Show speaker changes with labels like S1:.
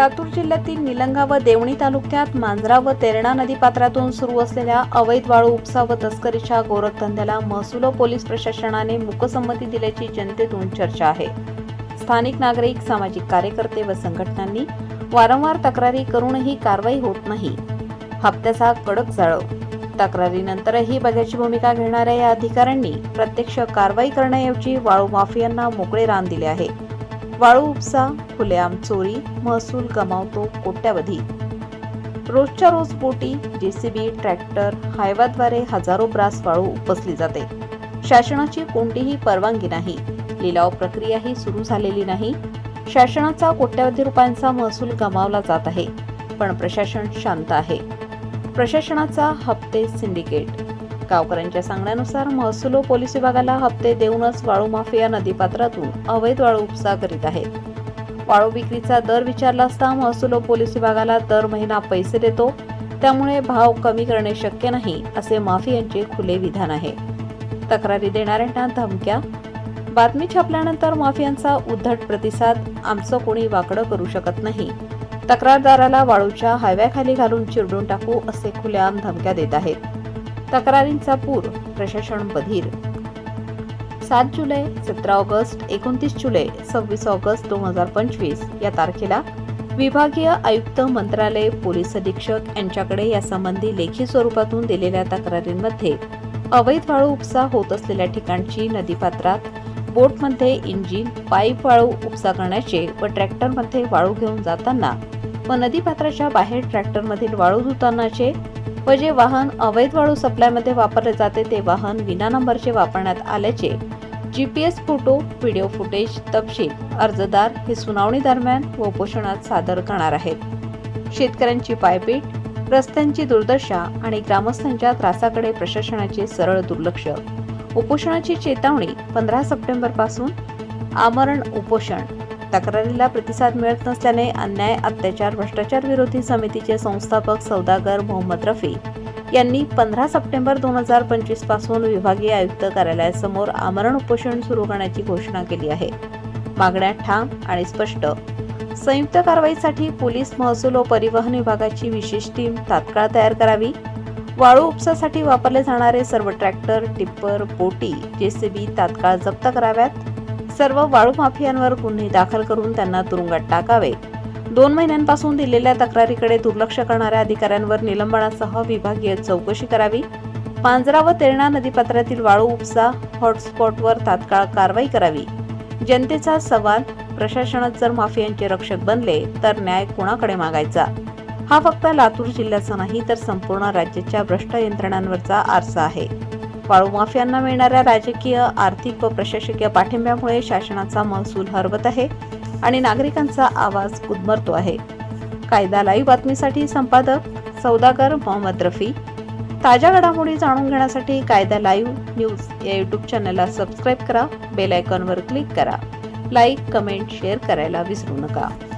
S1: लातूर जिल्ह्यातील निलंगा व देवणी तालुक्यात मांजरा व तेरणा नदीपात्रातून सुरू असलेल्या अवैध वाळू उपसा व तस्करीच्या गोरखधंद्याला महसूल पोलीस प्रशासनाने मुकसंमती दिल्याची जनतेतून चर्चा आहे. स्थानिक नागरिक सामाजिक कार्यकर्ते व संघटनांनी वारंवार तक्रारी करूनही कारवाई होत नाही. हप्त्याचा कडक जाळव तक्रारीनंतरही बघ्याची भूमिका घेणाऱ्या या अधिकाऱ्यांनी प्रत्यक्ष कारवाई करण्याऐवजी वाळू माफियांना मोकळे रान दिले आहे. वाळू उपसा खुलेआम चोरी महसूल गमावतो कोट्यावधी. रोजच्या रोज बोटी जेसीबी ट्रॅक्टर हायवाद्वारे हजारो ब्रास वाळू उपसली जाते. शासनाची कोणतीही परवानगी नाही. लिलाव प्रक्रियाही सुरू झालेली नाही. शासनाचा कोट्यावधी रुपयांचा महसूल गमावला जात आहे पण प्रशासन शांत आहे. प्रशासनाचा हप्ते सिंडिकेट. गावकऱ्यांच्या सांगण्यानुसार महसूल व पोलीस विभागाला हप्ते देऊनच वाळू माफिया नदीपात्रातून अवैध वाळू उपसा करीत आहेत. वाळू विक्रीचा दर विचारला असता महसूल व पोलीस विभागाला दर महिना पैसे देतो. त्यामुळे भाव कमी करणे शक्य नाही असे माफियांचे खुले विधान आहे. तक्रारी देणाऱ्यांना धमक्या. बातमी छापल्यानंतर माफियांचा उद्धट प्रतिसाद. आमचं कोणी वाकडं करू शकत नाही. तक्रारदाराला वाळूच्या हायव्याखाली घालून चिरडून टाकू असे खुलेआम धमक्या देत आहेत. तक्रारींचा पूर प्रशासन बधीर. सात जुलै सतरा ऑगस्ट एकोणतीस जुलै सव्वीस ऑगस्ट दोन हजार पंचवीस या तारखेला विभागीय आयुक्त मंत्रालय पोलीस अधीक्षक यांच्याकडे यासंबंधी लेखी स्वरूपातून दिलेल्या तक्रारींमध्ये अवैध वाळू उपसा होत असलेल्या ठिकाणची नदीपात्रात बोटमध्ये इंजिन पाईप वाळू उपसा करण्याचे व ट्रॅक्टरमध्ये वाळू घेऊन जाताना व नदीपात्राच्या बाहेर ट्रॅक्टरमधील वाळू धुतानाचे व जे वाहन अवैध वाळू सप्लायमध्ये वापरले जाते ते वाहन विना नंबरचे वापरण्यात आल्याचे G P S photo video footage तपशील अर्जदार हे सुनावणी दरम्यान व उपोषणात सादर करणार आहेत. शेतकऱ्यांची पायपीट रस्त्यांची दुर्दशा आणि ग्रामस्थांच्या त्रासाकडे प्रशासनाचे सरळ दुर्लक्ष. उपोषणाची चेतावणी पंधरा सप्टेंबरपासून आमरण उपोषण. तक्रारीला प्रतिसाद मिळत नसल्याने अन्याय अत्याचार भ्रष्टाचार विरोधी समितीचे संस्थापक सौदागर मोहम्मद रफी यांनी पंधरा सप्टेंबर दोन हजार पंचवीसपासून विभागीय आयुक्त कार्यालयासमोर आमरण उपोषण सुरू करण्याची घोषणा केली आहे. मागण्या ठाम आणि स्पष्ट. संयुक्त कारवाईसाठी पोलीस महसूल व परिवहन विभागाची विशेष टीम तात्काळ तयार करावी. वाळू उपसासाठी वापरले जाणारे सर्व ट्रॅक्टर टिप्पर बोटी जेसीबी तात्काळ जप्त कराव्यात. सर्व वाळू माफियांवर गुन्हे दाखल करून त्यांना तुरुंगात टाकावे. दोन महिन्यांपासून दिलेल्या तक्रारीकडे दुर्लक्ष करणाऱ्या अधिकाऱ्यांवर निलंबनासह विभागीय चौकशी करावी. पांजरा व तेरणा नदीपात्रातील वाळू उपसा हॉटस्पॉटवर तात्काळ कारवाई करावी. जनतेचा सवाल प्रशासनात जर माफियांचे रक्षक बनले तर न्याय कोणाकडे मागायचा? हा फक्त लातूर जिल्ह्याचा नाही तर संपूर्ण राज्याच्या भ्रष्ट यंत्रणांवरचा आरसा आहे. वाळू माफियांना मिळणाऱ्या राजकीय आर्थिक व प्रशासकीय पाठिंब्यामुळे शासनाचा महसूल हरवत आहे आणि नागरिकांचा आवाज गुदमरतो आहे. कायदा लाईव्ह बातमीसाठी संपादक सौदागर मोहम्मद रफी. ताज्या घडामोडी जाणून घेण्यासाठी कायदा लाईव्ह न्यूज या यूट्यूब चॅनलला सबस्क्राईब करा बेल आयकॉनवर क्लिक करा. लाईक कमेंट शेअर करायला विसरू नका.